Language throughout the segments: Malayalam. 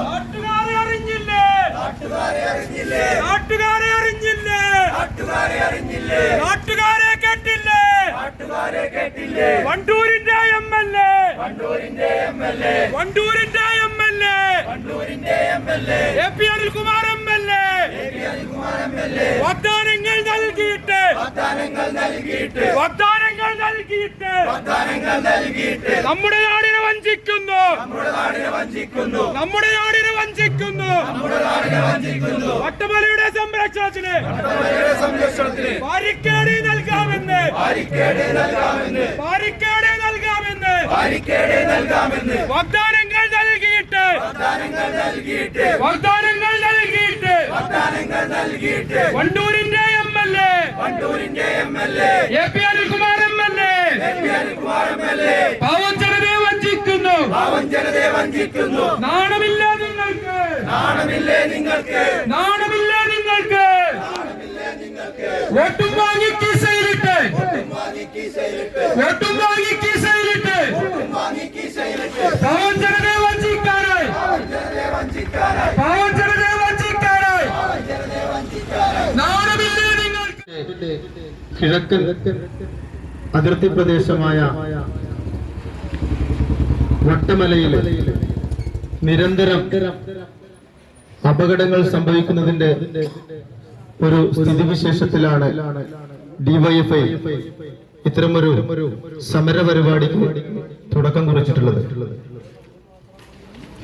നാട്ടുകാരെ അറിഞ്ഞില്ലേ? നാട്ടുകാരെ അറിഞ്ഞില്ലേ? നാട്ടുകാരെ കേട്ടില്ലേ? വണ്ടൂരിന്റെ M L A. വണ്ടൂരിന്റെ M L A. A P Anilkumar M L A. വാഗ്ദാനങ്ങൾ നൽകിയിട്ട്. വാഗ്ദാനങ്ങൾ നൽകിയിട്ട്. നമ്മുടെ നാടിനെ വഞ്ചിക്കുന്നു. നമ്മുടെ നാടിനെ വഞ്ചിക്കുന്നു. വട്ടമലയുടെ സംരക്ഷണത്തിന് ബാരിക്കേഡ് നൽകാമെന്ന്. ബാരിക്കേഡ് നൽകാമെന്ന്. വാഗ്ദാനങ്ങൾ നൽകിയിട്ട്. വാഗ്ദാനങ്ങൾ നൽകിയിട്ട്. വാഗ്ദാനങ്ങൾ നൽകിയിട്ട്. വണ്ടൂരിന്റെ M L A. വണ്ടൂരിന്റെ M L A. P Anilkumar M L A. പാവം ജനതയെ വഞ്ചിക്കുന്നു. നാണമില്ല നിങ്ങൾക്ക്. നാണമില്ലേ നിങ്ങൾക്ക്. നാണമില്ല നിങ്ങൾക്ക്. വോട്ടും വാങ്ങി കീസയിലിട്ട് വോട്ടും വാങ്ങി കീസയിലിട്ട് പാവം ജനതയെ വഞ്ചിക്കാനായി. പാവം ജനതയെ വഞ്ചിക്കാനായി ജനതയെ വഞ്ചിക്കാനായി. നാണമില്ലേ നിങ്ങൾക്ക്. കിഴക്കൻ അതിർത്തി പ്രദേശമായ വട്ടമലയിൽ നിരന്തരം അപകടങ്ങൾ സംഭവിക്കുന്നതിന്റെ ഒരു സ്ഥിതിവിശേഷത്തിലാണ് ഡിവൈഎഫ്ഐ ഇത്തരമൊരു സമര പരിപാടിക്ക് തുടക്കം കുറിച്ചിട്ടുള്ളത്.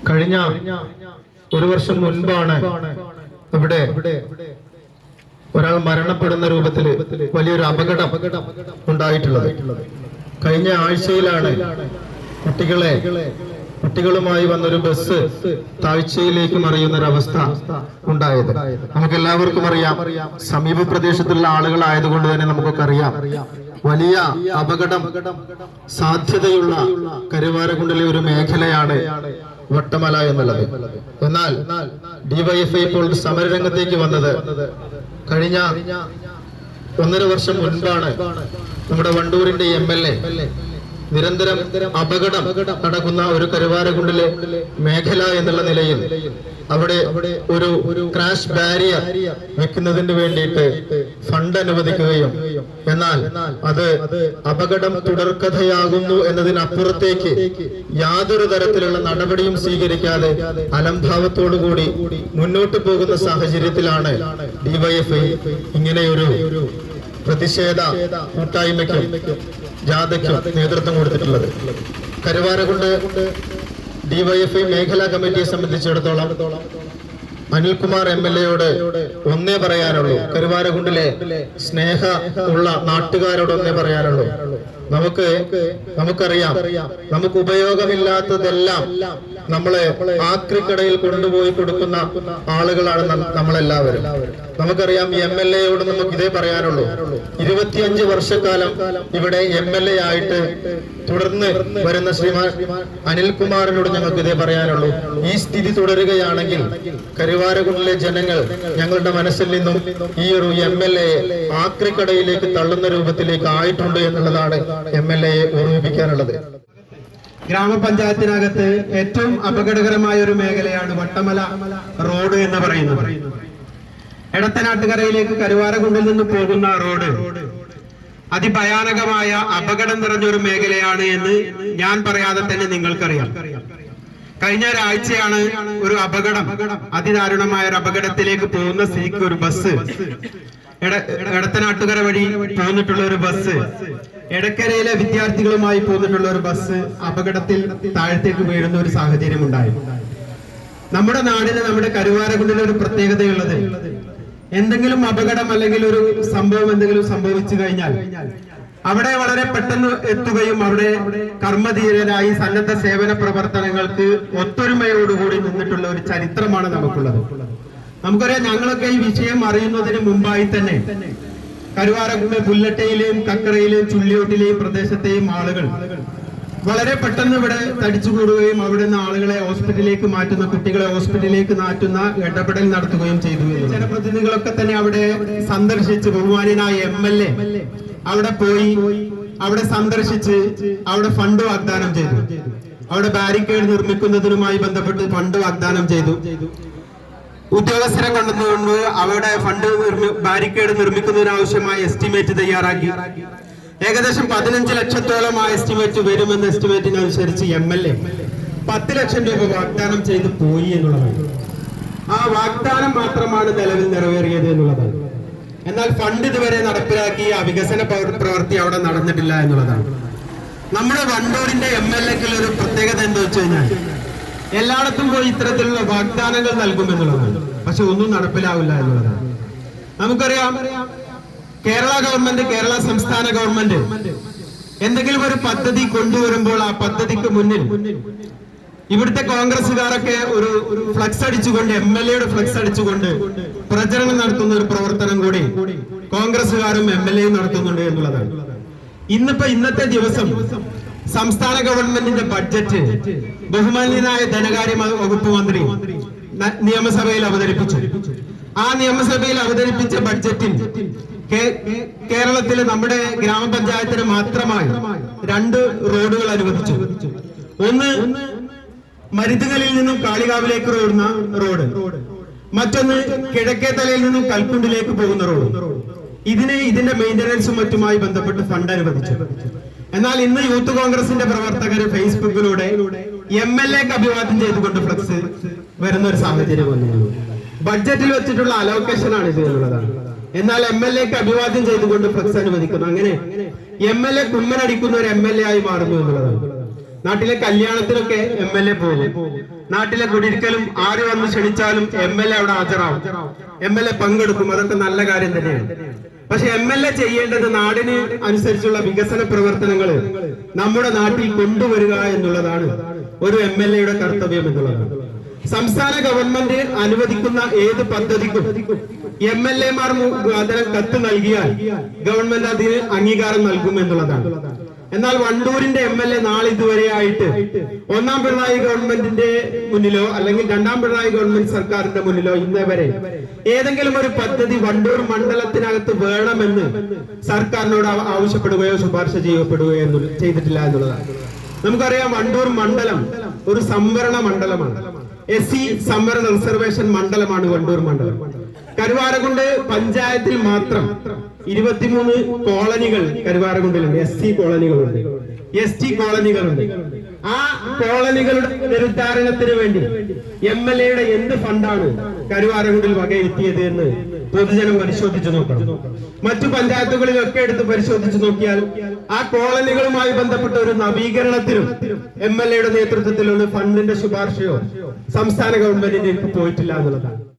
കഴിഞ്ഞ ഒരു വർഷം മുൻപാണ് ഇവിടെ ഒരാൾ മരണപ്പെടുന്ന രൂപത്തിൽ വലിയൊരു അപകടം ഉണ്ടായിട്ടുള്ളത്. കഴിഞ്ഞ ആഴ്ചയിലാണ് കുട്ടികളെ കുട്ടികളുമായി വന്നൊരു ബസ് താഴ്ചയിലേക്ക് മറിയുന്ന ഒരു അവസ്ഥ ഉണ്ടായത്. നമുക്ക് എല്ലാവർക്കും അറിയാം സമീപ പ്രദേശത്തുള്ള ആളുകളായതുകൊണ്ട് തന്നെ നമുക്കൊക്കെ അറിയാം. വലിയ അപകടം സാധ്യതയുള്ള കരുവാരകുണ്ടിലെ ഒരു മേഖലയാണ് വട്ടമല എന്നുള്ളത്. എന്നാൽ ഡിവൈഎഫ്ഐ ഇപ്പോൾ സമരരംഗത്തേക്ക് വന്നത് കഴിഞ്ഞ ഒന്നര വർഷം മുൻപാണ് നമ്മുടെ വണ്ടൂരിന്റെ എം എൽ എ നിരന്തരം അപകടം നടക്കുന്ന ഒരു കരുവാരകുണ്ടിലെ മേഖല എന്നുള്ള നിലയിൽ അവിടെ ഒരു ക്രാഷ് ബാരിയർ വെക്കുന്നതിന് വേണ്ടിയിട്ട് ഫണ്ട് അനുവദിക്കുകയും എന്നാൽ അത് അപകടം തുടർക്കഥയാകുന്നു എന്നതിനപ്പുറത്തേക്ക് യാതൊരു തരത്തിലുള്ള നടപടിയും സ്വീകരിക്കാതെ അലംഭാവത്തോടുകൂടി മുന്നോട്ട് പോകുന്ന സാഹചര്യത്തിലാണ് ഡിവൈഎഫ്ഐ ഇങ്ങനെയൊരു പ്രതിഷേധ കൂട്ടായ്മയ്ക്കും ജാഥയ്ക്കും നേതൃത്വം കൊടുത്തിട്ടുള്ളത്. കരുവാരകുണ്ട് ഡിവൈഎഫ്ഐ മേഖലാ കമ്മിറ്റിയെ സംബന്ധിച്ചിടത്തോളം അനിൽകുമാർ എം എൽ എയോട് ഒന്നേ പറയാനുള്ളൂ. കരുവാരകുണ്ടിലെ സ്നേഹ ഉള്ള നാട്ടുകാരോട് ഒന്നേ പറയാനുള്ളൂ. നമുക്ക് നമുക്കറിയാം. നമുക്ക് ഉപയോഗമില്ലാത്തതെല്ലാം നമ്മളെ ആക്രിക്കടയിൽ കൊണ്ടുപോയി കൊടുക്കുന്ന ആളുകളാണ് നമ്മളെല്ലാവരും. നമുക്കറിയാം എം എൽ എയോട് നമുക്ക് ഇതേ പറയാനുള്ളൂ. ഇരുപത്തിയഞ്ച് വർഷക്കാലം ഇവിടെ എം എൽ എ ആയിട്ട് തുടർന്ന് വരുന്ന ശ്രീമാൻ അനിൽകുമാറിനോട് ഞങ്ങൾക്ക് ഇതേ പറയാനുള്ളൂ. ഈ സ്ഥിതി തുടരുകയാണെങ്കിൽ കരുവാരകുണ്ടിലെ ജനങ്ങൾ ഞങ്ങളുടെ മനസ്സിൽ നിന്നും ഈ ഒരു എം എൽ എ ആക്രിക്കടയിലേക്ക് തള്ളുന്ന രൂപത്തിലേക്ക് ആയിട്ടുണ്ട് എന്നുള്ളതാണ് എം എൽ എയെ ഓർമ്മിപ്പിക്കാനുള്ളത്. ഗ്രാമപഞ്ചായത്തിനകത്ത് ഏറ്റവും അപകടകരമായ ഒരു മേഖലയാണ് വട്ടമല റോഡ് എന്ന് പറയുന്നത്. എടത്തനാട്ടുകരയിലേക്ക് കരുവാരകുണ്ടിൽ നിന്ന് പോകുന്ന റോഡ്. അതിഭയാനകമായ അപകടം നിറഞ്ഞൊരു മേഖലയാണ് എന്ന് ഞാൻ പറയാതെ തന്നെ നിങ്ങൾക്കറിയാം. കഴിഞ്ഞ ഒരാഴ്ചയാണ് ഒരു അപകടം. അതിദാരുണമായ ഒരു അപകടത്തിലേക്ക് പോകുന്ന സ്ഥിതിക്ക് ഒരു ബസ്. എട- എടത്തനാട്ടുകര വഴി പോന്നിട്ടുള്ള ഒരു ബസ്. എടക്കരയിലെ വിദ്യാർത്ഥികളുമായി പോന്നിട്ടുള്ള ഒരു ബസ് അപകടത്തിൽ താഴത്തേക്ക് വീഴുന്ന ഒരു സാഹചര്യം ഉണ്ടായി. നമ്മുടെ നാടിന് നമ്മുടെ കരുവാരകുണ്ടിന് ഒരു പ്രത്യേകതയുള്ളത് എന്തെങ്കിലും അപകടം അല്ലെങ്കിൽ ഒരു സംഭവം എന്തെങ്കിലും സംഭവിച്ചു കഴിഞ്ഞാൽ അവിടെ വളരെ പെട്ടെന്ന് എത്തുകയും അവിടെ കർമ്മധീരരായി സന്നദ്ധ സേവന പ്രവർത്തനങ്ങൾക്ക് ഒത്തൊരുമയോടുകൂടി നിന്നിട്ടുള്ള ഒരു ചരിത്രമാണ് നമുക്കുള്ളത്. നമുക്കറിയാം ഞങ്ങളൊക്കെ ഈ വിഷയം അറിയുന്നതിന് മുമ്പായി തന്നെ കരുവാരക്കുണ്ട് പുല്ലട്ടയിലെയും കക്കറയിലെയും ചുള്ളിയോട്ടിലെയും പ്രദേശത്തെയും ആളുകൾ വളരെ പെട്ടെന്ന് ഇവിടെ തടിച്ചുകൂടുകയും അവിടെ നിന്ന് ആളുകളെ ഹോസ്പിറ്റലിലേക്ക് മാറ്റുന്ന കുട്ടികളെ ഹോസ്പിറ്റലിലേക്ക് മാറ്റുന്ന ഇടപെടൽ നടത്തുകയും ചെയ്തു. ജനപ്രതിനിധികളൊക്കെ തന്നെ അവിടെ സന്ദർശിച്ച് ബഹുമാനായ എം എൽ എ അവിടെ പോയി അവിടെ സന്ദർശിച്ച് അവിടെ ഫണ്ട് വാഗ്ദാനം ചെയ്തു അവിടെ ബാരിക്കേഡ് നിർമ്മിക്കുന്നതിനുമായി ബന്ധപ്പെട്ട് ഫണ്ട് വാഗ്ദാനം ചെയ്തു ഉദ്യോഗസ്ഥരെ കൊണ്ടുവന്നുകൊണ്ട് അവരുടെ ഫണ്ട് ബാരിക്കേഡ് നിർമ്മിക്കുന്നതിനാവശ്യമായ എസ്റ്റിമേറ്റ് തയ്യാറാക്കി. ഏകദേശം പതിനഞ്ച് ലക്ഷത്തോളം ആ എസ്റ്റിമേറ്റ് വരുമെന്ന എസ്റ്റിമേറ്റിനനുസരിച്ച് എം എൽ എ പത്ത് ലക്ഷം രൂപ വാഗ്ദാനം ചെയ്ത് പോയി എന്നുള്ളതാണ്. ആ വാഗ്ദാനം മാത്രമാണ് നിലവിൽ നിറവേറിയത് എന്നുള്ളതാണ്. എന്നാൽ ഫണ്ട് ഇതുവരെ നടപ്പിലാക്കി ആ വികസന പ്രവൃത്തി അവിടെ നടന്നിട്ടില്ല എന്നുള്ളതാണ്. നമ്മുടെ വണ്ടൂരിന്റെ എം എൽ എക്കുള്ള ഒരു പ്രത്യേകത എന്താ വെച്ച് കഴിഞ്ഞാൽ എല്ലായിടത്തും പോയി ഇത്തരത്തിലുള്ള വാഗ്ദാനങ്ങൾ നൽകുമെന്നുള്ളതാണ് പക്ഷെ ഒന്നും നടപ്പിലാവില്ല എന്നുള്ളതാണ്. നമുക്കറിയാം കേരള ഗവൺമെന്റ് കേരള സംസ്ഥാന ഗവൺമെന്റ് എന്തെങ്കിലും ഒരു പദ്ധതി കൊണ്ടുവരുമ്പോൾ ആ പദ്ധതിക്ക് മുന്നിൽ ഇവിടുത്തെ കോൺഗ്രസുകാരൊക്കെ ഒരു ഫ്ലക്സ് അടിച്ചുകൊണ്ട് എം എൽ എയുടെ ഫ്ലക്സ് അടിച്ചുകൊണ്ട് പ്രചരണം നടത്തുന്ന ഒരു പ്രവർത്തനം കൂടി കോൺഗ്രസ്സുകാരും എം എൽ എയും നടത്തുന്നുണ്ട് എന്നുള്ളതാണ്. ഇന്നിപ്പോ ഇന്നത്തെ ദിവസം സംസ്ഥാന ഗവൺമെന്റിന്റെ ബഡ്ജറ്റ് ബഹുമാന്യനായ ധനകാര്യ വകുപ്പ് മന്ത്രി നിയമസഭയിൽ അവതരിപ്പിച്ചു. ആ നിയമസഭയിൽ അവതരിപ്പിച്ച ബഡ്ജറ്റിൽ കേരളത്തിലെ നമ്മുടെ ഗ്രാമപഞ്ചായത്തിന് മാത്രമായി രണ്ട് റോഡുകൾ അനുവദിച്ചു. ഒന്ന് മരുതുകളിൽ നിന്നും കാളികാവിലേക്ക് ഓടുന്ന റോഡ്. മറ്റൊന്ന് കിഴക്കേ തലയിൽ നിന്നും കൽക്കുണ്ടിലേക്ക് പോകുന്ന റോഡ്. ഇതിനെ ഇതിന്റെ മെയിന്റനൻസും മറ്റുമായി ബന്ധപ്പെട്ട് ഫണ്ട് അനുവദിച്ചു. എന്നാൽ ഇന്ന് യൂത്ത് കോൺഗ്രസിന്റെ പ്രവർത്തകർ ഫേസ്ബുക്കിലൂടെ എം എൽ എക്ക് അഭിവാദ്യം ചെയ്തുകൊണ്ട് ഫ്ലക്സ് വരുന്ന ഒരു സാഹചര്യം വന്നുള്ളൂ ബഡ്ജറ്റിൽ വെച്ചിട്ടുള്ള അലോക്കേഷൻ ആണ് ഇതിലുള്ളതാണ് എന്നാൽ എം എൽ എക്ക് അഭിവാദ്യം ചെയ്തുകൊണ്ട് ഫ്ലക്സ് അനുവദിക്കുന്നു. അങ്ങനെ എം എൽ എ കുമ്മനടിക്കുന്ന ഒരു എം എൽ എ ആയി മാറുന്നു എന്നുള്ളതാണ്. നാട്ടിലെ കല്യാണത്തിനൊക്കെ എം എൽ എ പോകും. നാട്ടിലെ കുടിയിരിക്കലും ആര് വന്ന് ക്ഷണിച്ചാലും എം എൽ എ അവിടെ ഹാജരാവും. എം എൽ എ പങ്കെടുക്കും. അതൊക്കെ നല്ല കാര്യം തന്നെയാണ്. പക്ഷെ എം എൽ എ ചെയ്യേണ്ടത് നാടിന് അനുസരിച്ചുള്ള വികസന പ്രവർത്തനങ്ങൾ നമ്മുടെ നാട്ടിൽ കൊണ്ടുവരിക എന്നുള്ളതാണ്. ഒരു എം എൽ എയുടെ കർത്തവ്യം എന്നുള്ളതാണ് സംസ്ഥാന ഗവൺമെന്റ് അനുവദിക്കുന്ന ഏത് പദ്ധതിക്കും എം എൽ എമാർ മുഖാന്തരം കത്ത് നൽകിയാൽ ഗവൺമെന്റ് അതിന് അംഗീകാരം നൽകും എന്നുള്ളതാണ്. എന്നാൽ വണ്ടൂരിന്റെ എം എൽ എ നാളെ ഇതുവരെയായിട്ട് ഒന്നാം പിണറായി ഗവൺമെന്റിന്റെ മുന്നിലോ അല്ലെങ്കിൽ രണ്ടാം പിണറായി ഗവൺമെന്റ് സർക്കാരിന്റെ മുന്നിലോ ഇന്നേവരെ ഏതെങ്കിലും ഒരു പദ്ധതി വണ്ടൂർ മണ്ഡലത്തിനകത്ത് വേണമെന്ന് സർക്കാരിനോട് ആവശ്യപ്പെടുകയോ ശുപാർശ ചെയ്യപ്പെടുകയോ ചെയ്തിട്ടില്ല എന്നുള്ളതാണ്. നമുക്കറിയാം വണ്ടൂർ മണ്ഡലം ഒരു സംവരണ മണ്ഡലമാണ്. എസ് സി സംവരണ റിസർവേഷൻ മണ്ഡലമാണ് വണ്ടൂർ മണ്ഡലം. കരുവാരകുണ്ട് പഞ്ചായത്തിൽ മാത്രം ഇരുപത്തിമൂന്ന് കോളനികൾ കരുവാരകുണ്ടിലുണ്ട്. എസ് ടി കോളനികളുണ്ട്. എസ് ടി കോളനികളുണ്ട്. ആ കോളനികളുടെ പുനരുദ്ധാരണത്തിന് വേണ്ടി എം എൽ എയുടെ എന്ത് ഫണ്ടാണ് കരുവാരകുണ്ടിൽ വകയിരുത്തിയത് എന്ന് പൊതുജനം പരിശോധിച്ചു നോക്കണം. മറ്റു പഞ്ചായത്തുകളിലൊക്കെ എടുത്ത് പരിശോധിച്ചു നോക്കിയാൽ ആ കോളനികളുമായി ബന്ധപ്പെട്ട ഒരു നവീകരണത്തിനും എം എൽ എയുടെ നേതൃത്വത്തിലുള്ള ഫണ്ടിന്റെ ശുപാർശയോ സംസ്ഥാന ഗവൺമെന്റിന്റെ പോയിട്ടില്ല എന്നുള്ളതാണ്.